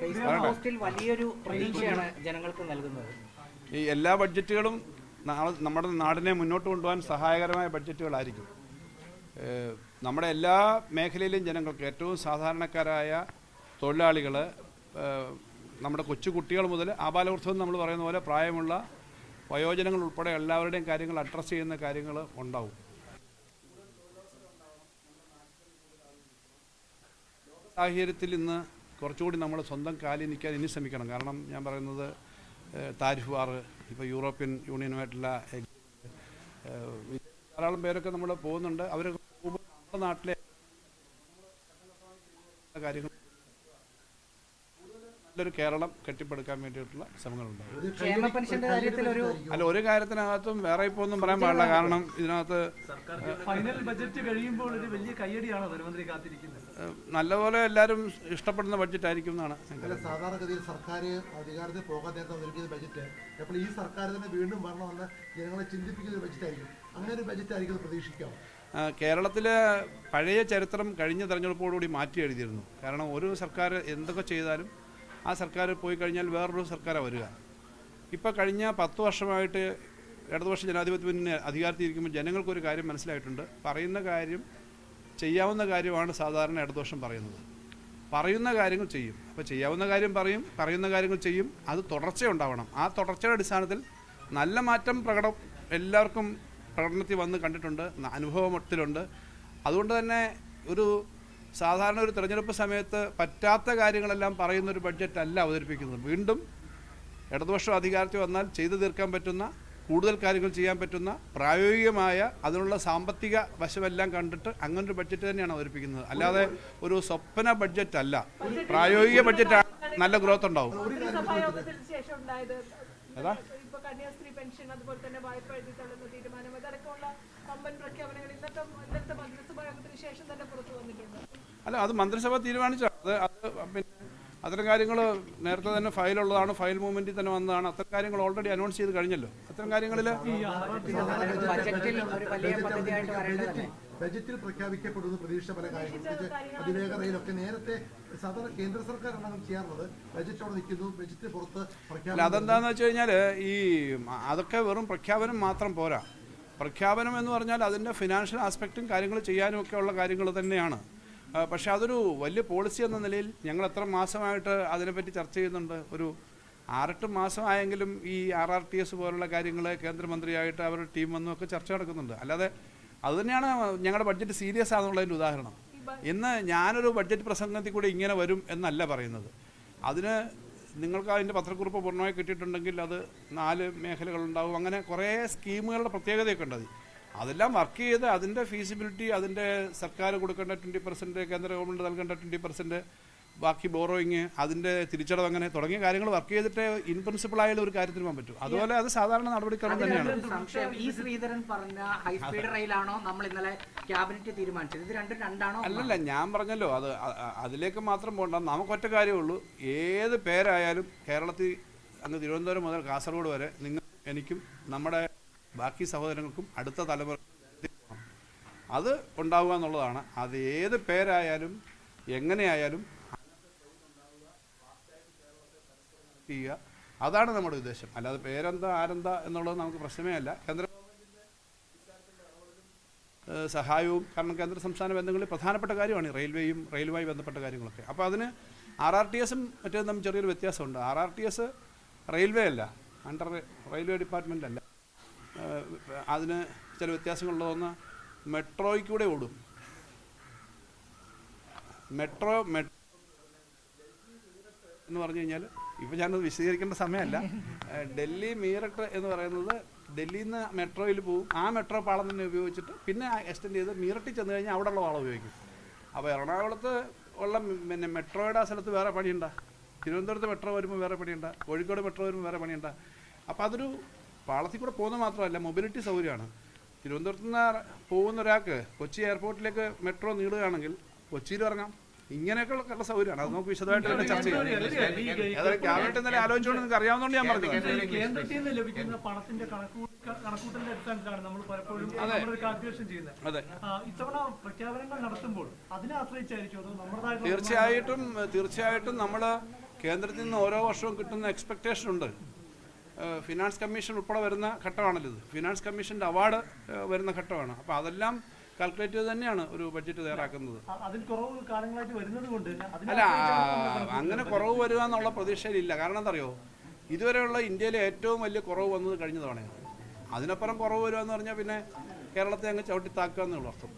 പോസ്റ്റിൽ വലിയൊരു പ്രതീക്ഷയാണ് ജനങ്ങൾക്ക് നൽകുന്നത്. ഈ എല്ലാ ബഡ്ജറ്റുകളും നമ്മുടെ നാടിനെ മുന്നോട്ട് കൊണ്ടുപോകാൻ സഹായകരമായ ബഡ്ജറ്റുകളായിരിക്കും. നമ്മുടെ എല്ലാ മേഖലയിലെയും ജനങ്ങൾക്ക് ഏറ്റവും സാധാരണക്കാരായ തൊഴിലാളികൾ നമ്മുടെ കൊച്ചു കുട്ടികൾ മുതൽ ആബാലവൃദ്ധം നമ്മൾ പറയുന്ന പോലെ പ്രായമുള്ള വയോജനങ്ങൾ ഉൾപ്പെടെ എല്ലാവരുടെയും കാര്യങ്ങൾ അഡ്രസ്സ് ചെയ്യുന്ന കാര്യങ്ങൾ ഉണ്ടാവും. സാഹചര്യത്തിൽ ഇന്ന് കുറച്ചുകൂടി നമ്മൾ സ്വന്തം കാലിൽ നിൽക്കാൻ ഇനി ശ്രമിക്കണം. കാരണം ഞാൻ പറയുന്നത് താരിഫ് വാർ ഇപ്പോൾ യൂറോപ്യൻ യൂണിയനുമായിട്ടുള്ള ധാരാളം പേരൊക്കെ നമ്മൾ പോകുന്നുണ്ട്. അവരൊക്കെ നമ്മുടെ നാട്ടിലെ കാര്യങ്ങൾ നല്ലൊരു കേരളം കെട്ടിപ്പടുക്കാൻ വേണ്ടിയിട്ടുള്ള ശ്രമങ്ങളുണ്ടാവും ഒരു അല്ല ഒരു കാര്യത്തിനകത്തും വേറെ ഇപ്പോൾ ഒന്നും പറയാൻ പാടില്ല. കാരണം ഇതിനകത്ത് ഫൈനൽ ബജറ്റ് കഴിയുമ്പോൾ ഒരു വലിയ കയ്യടിയാണ് ധനമന്ത്രി കാത്തിരിക്കുന്നത്? നല്ലപോലെ എല്ലാവരും ഇഷ്ടപ്പെടുന്ന ബഡ്ജറ്റ് ആയിരിക്കും എന്നാണ് സാധാരണഗതിയിൽ സർക്കാർ അധികാരത്തിൽ പോകാൻ നേരത്തെ അവതരിപ്പിക്കുന്ന ബജറ്റ് അപ്പോൾ ഈ സർക്കാർ തന്നെ വീണ്ടും വരണമെന്ന് ജനങ്ങളെ ചിന്തിപ്പിക്കുന്ന ഒരു ബജറ്റ് ആയിരിക്കും. അങ്ങനെ ഒരു ബജറ്റ് ആയിരിക്കും പ്രതീക്ഷിക്കാം. കേരളത്തിലെ പഴയ ചരിത്രം കഴിഞ്ഞ തെരഞ്ഞെടുപ്പോടുകൂടി മാറ്റി എഴുതിയിരുന്നു. കാരണം ഒരു സർക്കാർ എന്തൊക്കെ ചെയ്താലും ആ സർക്കാർ പോയി കഴിഞ്ഞാൽ വേറൊരു സർക്കാർ വരിക. ഇപ്പോൾ കഴിഞ്ഞ പത്ത് വർഷമായിട്ട് ഇടതുപക്ഷ ജനാധിപത്യ മുന്നേ അധികാരത്തിൽ ഇരിക്കുമ്പോൾ ജനങ്ങൾക്കൊരു കാര്യം മനസ്സിലായിട്ടുണ്ട്. പറയുന്ന കാര്യം ചെയ്യാവുന്ന കാര്യമാണ് സാധാരണ ഇടദോഷം പറയുന്നത്. പറയുന്ന കാര്യങ്ങൾ ചെയ്യും. അപ്പോൾ ചെയ്യാവുന്ന കാര്യം പറയും പറയുന്ന കാര്യങ്ങൾ ചെയ്യും. അത് തുടർച്ചയുണ്ടാവണം ആ തുടർച്ചയുടെ അടിസ്ഥാനത്തിൽ നല്ല മാറ്റം പ്രകടം എല്ലാവർക്കും പ്രകടനത്തിൽ വന്ന് കണ്ടിട്ടുണ്ട് അനുഭവത്തിലുണ്ട് അതുകൊണ്ട് തന്നെ ഒരു സാധാരണ ഒരു തിരഞ്ഞെടുപ്പ് സമയത്ത് പറ്റാത്ത കാര്യങ്ങളെല്ലാം പറയുന്ന ഒരു ബഡ്ജറ്റ് അല്ല അവതരിപ്പിക്കുന്നത്. വീണ്ടും ഇടതുപക്ഷം അധികാരത്തിൽ വന്നാൽ ചെയ്തു തീർക്കാൻ പറ്റുന്ന കൂടുതൽ കാര്യങ്ങൾ ചെയ്യാൻ പറ്റുന്ന പ്രായോഗികമായ അതിനുള്ള സാമ്പത്തിക വശമെല്ലാം കണ്ടിട്ട് അങ്ങനൊരു ഒരു ബഡ്ജറ്റ് തന്നെയാണ് അവതരിപ്പിക്കുന്നത്. അല്ലാതെ ഒരു സ്വപ്ന ബഡ്ജറ്റ് അല്ല. പ്രായോഗിക ബഡ്ജറ്റ് നല്ല ഗ്രോത്ത് ഉണ്ടാവും. ഏതാ? കന്യാസ്ത്രീ പെൻഷൻ അതുപോലെ തന്നെ വായ്പ തീരുമാനം. അതടക്കമുള്ള വമ്പൻ പ്രഖ്യാപനങ്ങൾ ഇന്നത്തെ ഇന്നത്തെ മന്ത്രിസഭാ യോഗത്തിന് ശേഷം തന്നെ പുറത്തു വന്നിട്ടുണ്ട്. അല്ല അത് മന്ത്രിസഭ തീരുമാനിച്ചു അത് അത് പിന്നെ അത്തരം കാര്യങ്ങൾ നേരത്തെ തന്നെ ഫയലുള്ളതാണ് ഫയൽ മൂവ്മെന്റിൽ തന്നെ വന്നതാണ് അത്തരം കാര്യങ്ങൾ ഓൾറെഡി അനൗൺസ് ചെയ്ത് കഴിഞ്ഞല്ലോ അത്തരം കാര്യങ്ങളിൽ ബജറ്റിൽ പ്രഖ്യാപിക്കപ്പെടുന്ന പ്രതീക്ഷ പല കാര്യങ്ങളും അതിവേഗതയിലൊക്കെ നേരത്തെ സാധാരണ കേന്ദ്ര സർക്കാരാണ് ചെയ്യാറുള്ളത് ബജറ്റ് അവിടെ നിൽക്കുന്നു ബജറ്റ് പുറത്ത് പ്രഖ്യാപനം അതെന്താന്ന് വെച്ച് കഴിഞ്ഞാൽ ഈ അതൊക്കെ വെറും പ്രഖ്യാപനം മാത്രം പോരാ പ്രഖ്യാപനം എന്ന് പറഞ്ഞാൽ അതിന്റെ ഫിനാൻഷ്യൽ ആസ്പെക്റ്റും കാര്യങ്ങൾ ചെയ്യാനും ഉള്ള കാര്യങ്ങൾ തന്നെയാണ് പക്ഷേ അതൊരു വലിയ പോളിസി എന്ന നിലയിൽ ഞങ്ങൾ എത്ര മാസമായിട്ട് അതിനെപ്പറ്റി ചർച്ച ചെയ്യുന്നുണ്ട്. ഒരു ആറെട്ട് മാസമായെങ്കിലും ഈ ആർ ആർ ടി എസ് പോലുള്ള കാര്യങ്ങൾ കേന്ദ്രമന്ത്രിയായിട്ട് അവരുടെ ടീം വന്നും ഒക്കെ ചർച്ച നടക്കുന്നുണ്ട്. അല്ലാതെ അതുതന്നെയാണ് ഞങ്ങളുടെ ബഡ്ജറ്റ് സീരിയസ് ആണെന്നുള്ളതിന്റെ ഉദാഹരണം. ഇന്ന് ഞാനൊരു ബഡ്ജറ്റ് പ്രസംഗത്തിൽ കൂടി ഇങ്ങനെ വരും എന്നല്ല പറയുന്നത്. അതിന് നിങ്ങൾക്ക് അതിന്റെ പത്രക്കുറിപ്പ് പൂർണമായി കിട്ടിയിട്ടുണ്ടെങ്കിൽ അത് നാല് മേഖലകളുണ്ടാവും. അങ്ങനെ കുറേ സ്കീമുകളുടെ പ്രത്യേകതയൊക്കെ ഉണ്ട് അതിൽ. അതെല്ലാം വർക്ക് ചെയ്ത് അതിന്റെ ഫീസിബിലിറ്റി അതിന്റെ സർക്കാർ കൊടുക്കേണ്ട ട്വന്റി പെർസെന്റ് കേന്ദ്ര ഗവൺമെന്റ് നൽകേണ്ട ട്വന്റി പെർസെന്റ് ബാക്കി ബോറോയിങ് അതിന്റെ തിരിച്ചടവ് അങ്ങനെ തുടങ്ങിയ കാര്യങ്ങൾ വർക്ക് ചെയ്തിട്ട് ഇൻ പ്രിൻസിപ്പിൾ ആയാലും ഒരു കാര്യത്തിന് പോകാൻ പറ്റും. അതുപോലെ അത് സാധാരണ നടപടിക്രമം തന്നെയാണ്. ഈ ശ്രീധരൻ പറഞ്ഞ ഹൈസ്പീഡ് റെയിലാണോ നമ്മൾ ഇന്നലെ ക്യാബിനറ്റ് തീരുമാനിച്ചത്? ഇത് രണ്ടും രണ്ടാണോ? അല്ലല്ല ഞാൻ പറഞ്ഞല്ലോ അത് അതിലേക്ക് മാത്രം പോകണ്ട നമുക്കൊറ്റ കാര്യമുള്ളൂ. ഏത് പേരായാലും കേരളത്തിൽ അങ്ങ് തിരുവനന്തപുരം മുതൽ കാസർഗോഡ് വരെ നിങ്ങൾ എനിക്കും നമ്മുടെ ബാക്കി സഹോദരങ്ങൾക്കും അടുത്ത തലമുറ അത് ഉണ്ടാവുക എന്നുള്ളതാണ്. അത് ഏത് പേരായാലും എങ്ങനെയായാലും ചെയ്യുക. അതാണ് നമ്മുടെ ഉദ്ദേശം. അല്ലാതെ പേരെന്താ ആരെന്താ എന്നുള്ളത് നമുക്ക് പ്രശ്നമേ അല്ല. കേന്ദ്ര സഹായവും കാരണം കേന്ദ്ര സംസ്ഥാന ബന്ധങ്ങളിൽ പ്രധാനപ്പെട്ട കാര്യമാണ് റെയിൽവേയും റെയിലുമായി ബന്ധപ്പെട്ട കാര്യങ്ങളൊക്കെ. അപ്പോൾ അതിന് ആർ ആർ ടി എസും മറ്റേ തമ്മിൽ ചെറിയൊരു വ്യത്യാസമുണ്ട്. R R T S railway അല്ല. അണ്ടർ റെയിൽവേ ഡിപ്പാർട്ട്മെന്റ് അല്ല. അതിന് ചില വ്യത്യാസങ്ങളുള്ളതെന്ന് മെട്രോയ്ക്കൂടെ ഓടും. മെട്രോ മെട്രോ എന്ന് പറഞ്ഞു കഴിഞ്ഞാൽ ഇപ്പോൾ ഞാനത് വിശദീകരിക്കേണ്ട സമയമല്ല. ഡൽഹി മീററ്റ് എന്ന് പറയുന്നത് ഡൽഹിയിൽ നിന്ന് മെട്രോയിൽ പോകും ആ മെട്രോ പാളം തന്നെ ഉപയോഗിച്ചിട്ട് പിന്നെ എക്സ്റ്റെൻഡ് ചെയ്ത് മീററ്റിൽ ചെന്ന് കഴിഞ്ഞാൽ അവിടെയുള്ള പാളം ഉപയോഗിക്കും. അപ്പോൾ എറണാകുളത്ത് ഉള്ള പിന്നെ മെട്രോയുടെ ആ സ്ഥലത്ത് വേറെ പണിയുണ്ട. തിരുവനന്തപുരത്ത് മെട്രോ വരുമ്പോൾ വേറെ പണിയുണ്ട. കോഴിക്കോട് മെട്രോ വരുമ്പോൾ വേറെ പണിയുണ്ട. അപ്പോൾ അതൊരു പാളത്തിൽ കൂടെ പോകുന്നത് മാത്രമല്ല മൊബിലിറ്റി സൗകര്യമാണ്. തിരുവനന്തപുരത്ത് നിന്ന് പോകുന്ന ഒരാൾക്ക് കൊച്ചി എയർപോർട്ടിലേക്ക് മെട്രോ നീളുകയാണെങ്കിൽ കൊച്ചിയിൽ ഇറങ്ങാം. ഇങ്ങനെയൊക്കെയുള്ള സൗകര്യമാണ്. അത് നമുക്ക് വിശദമായിട്ട് തന്നെ ചർച്ച ചെയ്യാം. ക്യാബിനറ്റ് ഇന്നലെ ആലോചിച്ചുകൊണ്ട് നിങ്ങൾക്ക് അറിയാവുന്നതുകൊണ്ട് ഞാൻ പറഞ്ഞത്. കേന്ദ്രത്തിൽ നിന്ന് ലഭിക്കുന്ന പണത്തിന്റെ കണക്കൂ കണക്കൂട്ടലിന്റെ അടിസ്ഥാനത്തിലാണ് നമ്മൾ പലപ്പോഴും കാൽക്കുലേഷൻ ചെയ്യുന്നത്. അതെ. ഇത്തവണ പ്രഖ്യാപനങ്ങൾ നടത്തുമ്പോൾ അതിനെ ആശ്രയിച്ചായിരിക്കും അതോ തീർച്ചയായിട്ടും തീർച്ചയായിട്ടും നമ്മൾ കേന്ദ്രത്തിൽ നിന്ന് ഓരോ വർഷവും കിട്ടുന്ന എക്സ്പെക്ടേഷൻ ഉണ്ട്. ഫിനാൻസ് കമ്മീഷൻ ഉൾപ്പെടെ വരുന്ന ഘട്ടമാണല്ലോ ഇത്. ഫിനാൻസ് കമ്മീഷന്റെ അവാർഡ് വരുന്ന ഘട്ടമാണ്. അപ്പോൾ അതെല്ലാം കാൽക്കുലേറ്റ് ചെയ്ത് തന്നെയാണ് ഒരു ബഡ്ജറ്റ് തയ്യാറാക്കുന്നത്. അല്ല അങ്ങനെ കുറവ് വരിക എന്നുള്ള പ്രതീക്ഷയിലില്ല. കാരണം എന്തറിയോ ഇതുവരെയുള്ള ഇന്ത്യയിലെ ഏറ്റവും വലിയ കുറവ് വന്നത് കഴിഞ്ഞ തവണയാണ്. അതിനപ്പുറം കുറവ് വരിക എന്ന് പറഞ്ഞാൽ പിന്നെ കേരളത്തെ അങ്ങ് ചവിട്ടി താക്കുക എന്നുള്ള അർത്ഥം